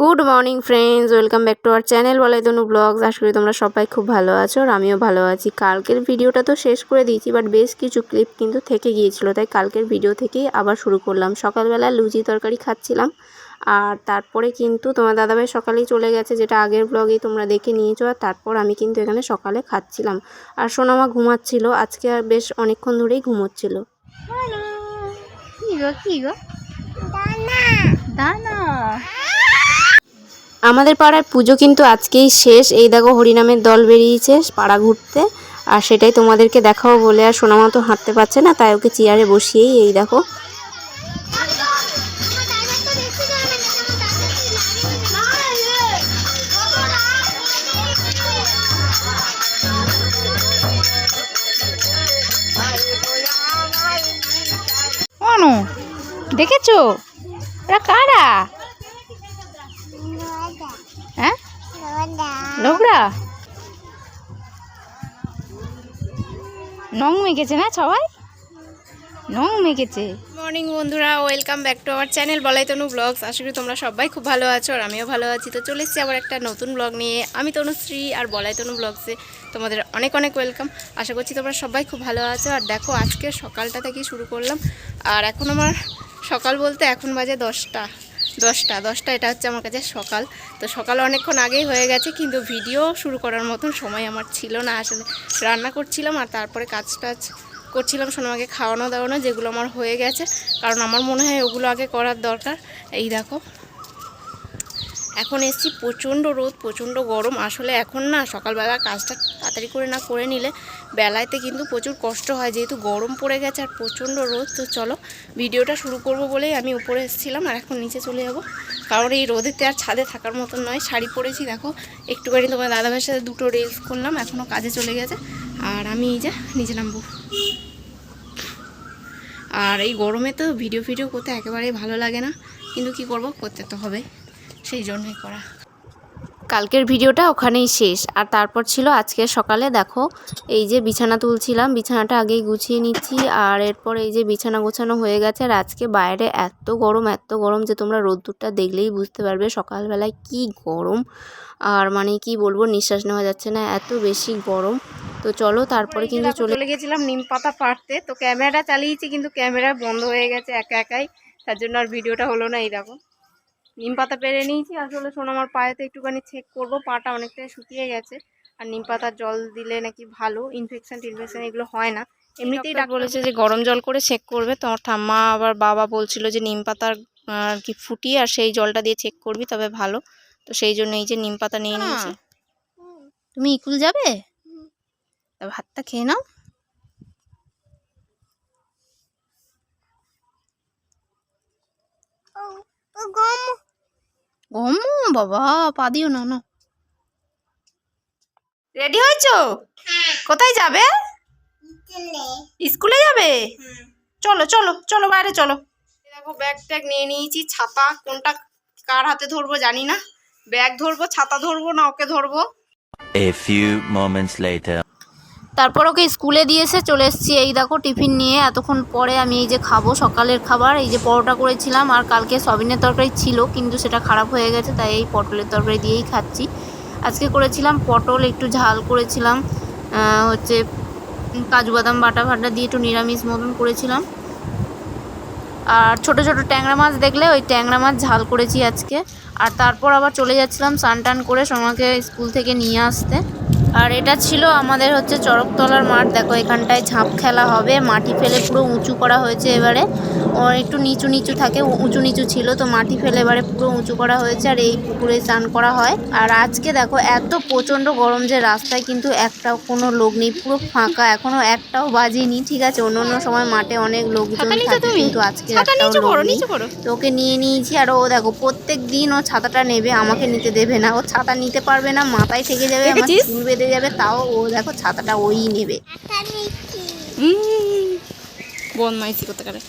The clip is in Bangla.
Good morning friends welcome back to our channel Bolai Tanu blogs. আশা করি তোমরা সবাই খুব ভালো আছো আর আমিও ভালো আছি। কালকের ভিডিওটা তো শেষ করে দিয়েছি বাট বেশ কিছু ক্লিপ কিন্তু থেকে গিয়েছিল তাই কালকের ভিডিও থেকেই আবার শুরু করলাম। সকালবেলা লুচি তরকারি খাচ্ছিলাম আর তারপরে কিন্তু তোমার দাদাভাই সকালেই চলে গেছে যেটা আগের ব্লগেই তোমরা দেখে নিয়েছো আর তারপর আমি কিন্তু এখানে সকালে খাচ্ছিলাম। আর সোনামা ঘুমাচ্ছিল আজকে আর বেশ অনেকক্ষণ ধরেই ঘুমোচ্ছিল। কি গো কি গো? দানা। আমাদের পাড়ার পুজো কিন্তু আজকেই শেষ। এই দেখো হরিনামের দল বেরিয়েছে পাড়া ঘুরতে। আর সেটাই তোমাদেরকে দেখাও বলে আর সোনামা তো হাঁটতে পারছে না, তাই ওকে চেয়ারে বসিয়েই এই দেখো। দেখেছ? ওরা কারা? নং মেখেছে না সবাই? নং মেখেছে মর্নিং বন্ধুরা welcome back to our channel Bolai Tanu blogs আশা করি তোমরা সবাই খুব ভালো আছো আর আমিও ভালো আছি। তো চলে এসেছি আবার একটা নতুন ব্লগ নিয়ে। আমি তনুশ্রী আর বলাই তনু ব্লগসে তোমাদের অনেক অনেক ওয়েলকাম আশা করছি তোমরা সবাই খুব ভালো আছো। আর দেখো, আজকে সকালটা থেকেই শুরু করলাম। আর এখন আমার সকাল বলতে এখন বাজে দশটা। দশটা দশটা এটা হচ্ছে আমার কাছে সকাল। তো সকাল অনেকক্ষণ আগেই হয়ে গেছে, কিন্তু ভিডিও শুরু করার মতন সময় আমার ছিল না। আসলে রান্না করছিলাম আর তারপরে কাজ টাজ করছিলাম, সোনামাকে খাওয়ানো দাওয়ানো যেগুলো আমার হয়ে গেছে। কারণ আমার মনে হয় ওগুলো আগে করার দরকার। এই দেখো। এখন এসছি প্রচণ্ড রোদ, প্রচণ্ড গরম। আসলে এখন না সকালবেলা কাজটা তাড়াতাড়ি করে না করে নিলে বেলাতে কিন্তু প্রচুর কষ্ট হয়, যেহেতু গরম পড়ে গেছে আর প্রচণ্ড রোদ। তো চলো ভিডিওটা শুরু করব বলেই আমি উপরে এসেছিলাম আর এখন নিচে চলে যাব। কারণ এই রোদেতে আর ছাদে থাকার মতন নয়, শাড়ি পরেছি, দেখো। একটুখানি তোমার দাদাভাইয়ের সাথে দুটো রিলস করলাম এখনও কাজে চলে গেছে। আর আমি এই যে নিচে নামবো। আর এই গরমে তো ভিডিও ভিডিও করতে একেবারেই ভালো লাগে না, কিন্তু কি করব, করতে তো হবে। সেই জন্যই করা। কালকের ভিডিওটা ওখানেই শেষ। আর তারপর ছিল আজকে সকালে দেখো এই যে বিছানা তুলছিলাম বিছানাটা আগেই গুছিয়ে নিচ্ছি। আর এরপর এই যে বিছানা গোছানো হয়ে গেছে আর আজকে বাইরে এত গরম এত গরম যে তোমরা রোদ্দুরটা দেখলেই বুঝতে পারবে সকালবেলায় কি গরম। আর মানে কি বলব নিঃশ্বাস নেওয়া যাচ্ছে না এত বেশি গরম। তো চলো তারপরে কিন্তু চলে গেছিলাম নিম পাতা পাড়তে তো ক্যামেরাটা চালিয়েছি কিন্তু ক্যামেরা বন্ধ হয়ে গেছে একা একাই তার জন্য আর ভিডিওটা হলো না এই দেখো নিম পাতা পেরে নিয়েছি। আসলে শোনো আমার পায়েতে একটুখানি চেক করব পাটা অনেকটাই শুকিয়ে গেছে। আর নিম পাতার জল দিলে নাকি ভালো ইনফেকশন টিনফেকশন এগুলো হয় না। এমনিতেই ডাক্তার বলেছে যে গরম জল করে চেক করবে তো আমার ঠাম্মা আবার বাবা বলছিল যে নিম পাতার আর কি ফুটিয়ে আর সেই জলটা দিয়ে চেক করবি তবে ভালো। তো সেই জন্য এই যে নিম পাতা নিয়ে নিয়েছি। তুমি ইকুল যাবে? ভাতটা খেয়ে নাও। গম বাবা পা দিও না না রেডি হয়েছো? কোথায় যাবে? স্কুলে। যাবে? চলো চলো চলো বাইরে চলো। দেখো ব্যাগ ট্যাগ নিয়ে নিয়েছি ছাতা কোনটা কার হাতে ধরবো জানি না। ব্যাগ ধরবো ছাতা ধরবো না ওকে ধরবো। A few moments later. তারপর ওকে স্কুলে দিয়ে এসে চলে এসেছি। এই দেখো, টিফিন নিয়ে। এতক্ষণ পরে আমি এই যে খাব সকালের খাবার, এই যে পরোটা করেছিলাম। আর কালকে সবিনের তরকারি ছিল, কিন্তু সেটা খারাপ হয়ে গেছে, তাই এই পটলের তরকারি দিয়েই খাচ্ছি। আজকে করেছিলাম পটল, একটু ঝাল করেছিলাম। হচ্ছে কাজু বাদাম বাটা ভাটা দিয়ে একটু নিরামিষ মতন করেছিলাম। আর ছোট ছোট ট্যাংরা মাছ দেখলে ওই ট্যাংরা মাছ ঝাল করেছি আজকে। আর তারপর আবার চলে যাচ্ছিলাম স্নান টান করে সোমাকে স্কুল থেকে নিয়ে আসতে। আর এটা ছিল আমাদের হচ্ছে চড়কতলার মাঠ। দেখো এখানটায় ঝাঁপ খেলা হবে। মাটি ফেলে পুরো উঁচু করা হয়েছে এবারে। ও একটু নিচু নিচু থাকে উঁচু নিচু ছিল তো মাটি ফেলে এবারে পুরো উঁচু করা হয়েছে আর এই পুকুরে স্নান করা হয়। আর আজকে দেখো এত প্রচণ্ড গরম যে রাস্তায় কিন্তু একটাও কোনো লোক নেই পুরো ফাঁকা। এখনও একটাও বাজেনি ঠিক আছে? অন্য অন্য সময় মাঠে অনেক লোকজন থাকে কিন্তু আজকে একটাও লোক নেই। তো ওকে নিয়ে নিয়েছি আর ও দেখো প্রত্যেক দিন ও ছাতাটা নেবে আমাকে নিতে দেবে না। ও ছাতা নিতে পারবে না মাথায় থেকে যাবে আমার চুল বেঁধে যাবে তাও ও দেখো ছাতাটা ওই নেবে। বদমাইশি করতে পারে